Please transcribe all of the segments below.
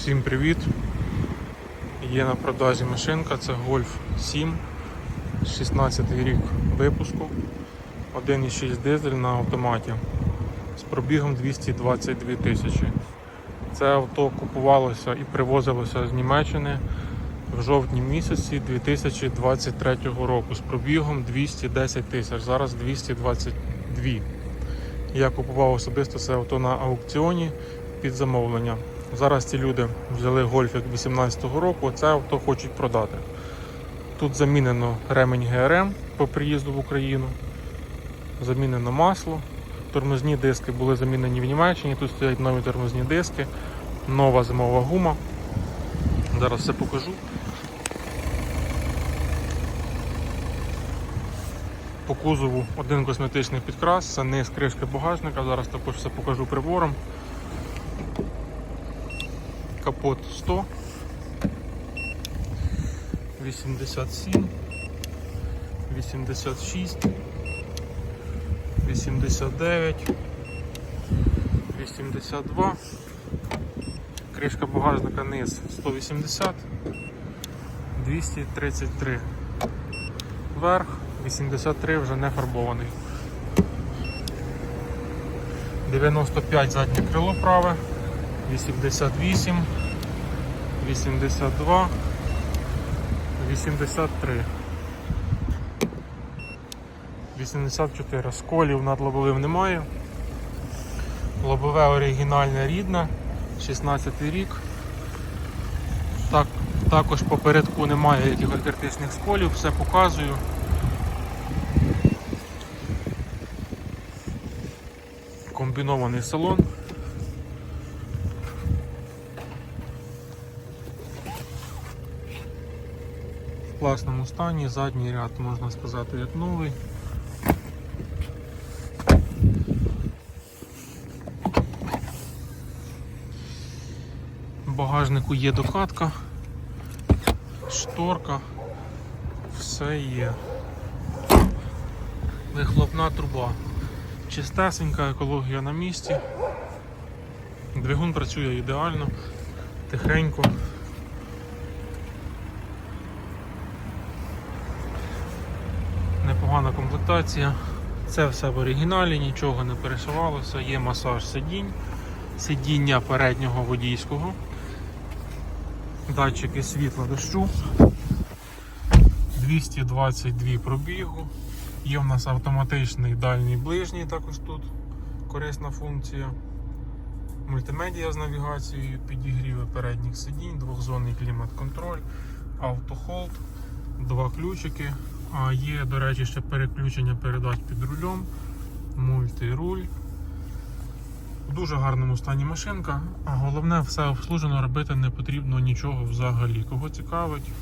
Всім привіт! Є на продажі машинка, це Golf 7, 16 рік випуску, 1,6 дизель на автоматі з пробігом 222 тисячі. Це авто купувалося і привозилося з Німеччини в жовтні місяці 2023 року з пробігом 210 тисяч, зараз 222. Я купував особисто це авто на аукціоні під замовлення. Зараз ці люди взяли гольфік 18-го року, це авто хочуть продати. Тут замінено ремень ГРМ по приїзду в Україну, замінено масло, тормозні диски були замінені в Німеччині, тут стоять нові тормозні диски, нова зимова гума. Зараз все покажу. По кузову один косметичний підкрас, це низ кришки багажника, зараз також все покажу прибором. Капот 100, 87, 86, 89, 82, кришка багажника низ 180, 233, верх 83 вже не фарбований. 95 заднє крило праве. 88, 82, 83, 84. Сколів над лобовим немає. Лобове оригінальне рідне, 16 рік. Так, також попередку немає якихось критичних сколів, все показую. Комбінований салон. Класному стані, задній ряд, можна сказати, як новий. В багажнику є докатка, шторка, все є. Вихлопна труба. Чистесенька, екологія на місці. Двигун працює ідеально, тихенько. Непогана комплектація. Це все в оригіналі, нічого не перешивалося, є масаж сидінь, сидіння переднього водійського, датчики світла дощу, 222 пробігу, є в нас автоматичний дальній ближній, також тут корисна функція. Мультимедіа з навігацією, підігріви передніх сидінь, двохзонний клімат-контроль, автохолд, два ключики. А є, до речі, ще переключення передач під рулем, мультируль. В дуже гарному стані машинка, а головне все обслужено, робити не потрібно нічого взагалі. Кого цікавить,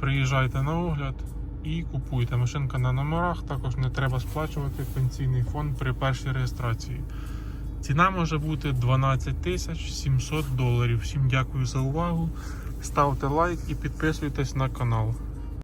приїжджайте на огляд і купуйте. Машинка на номерах, також не треба сплачувати пенсійний фонд при першій реєстрації. Ціна може бути 12 тисяч 700 доларів. Всім дякую за увагу. Ставте лайк і підписуйтесь на канал.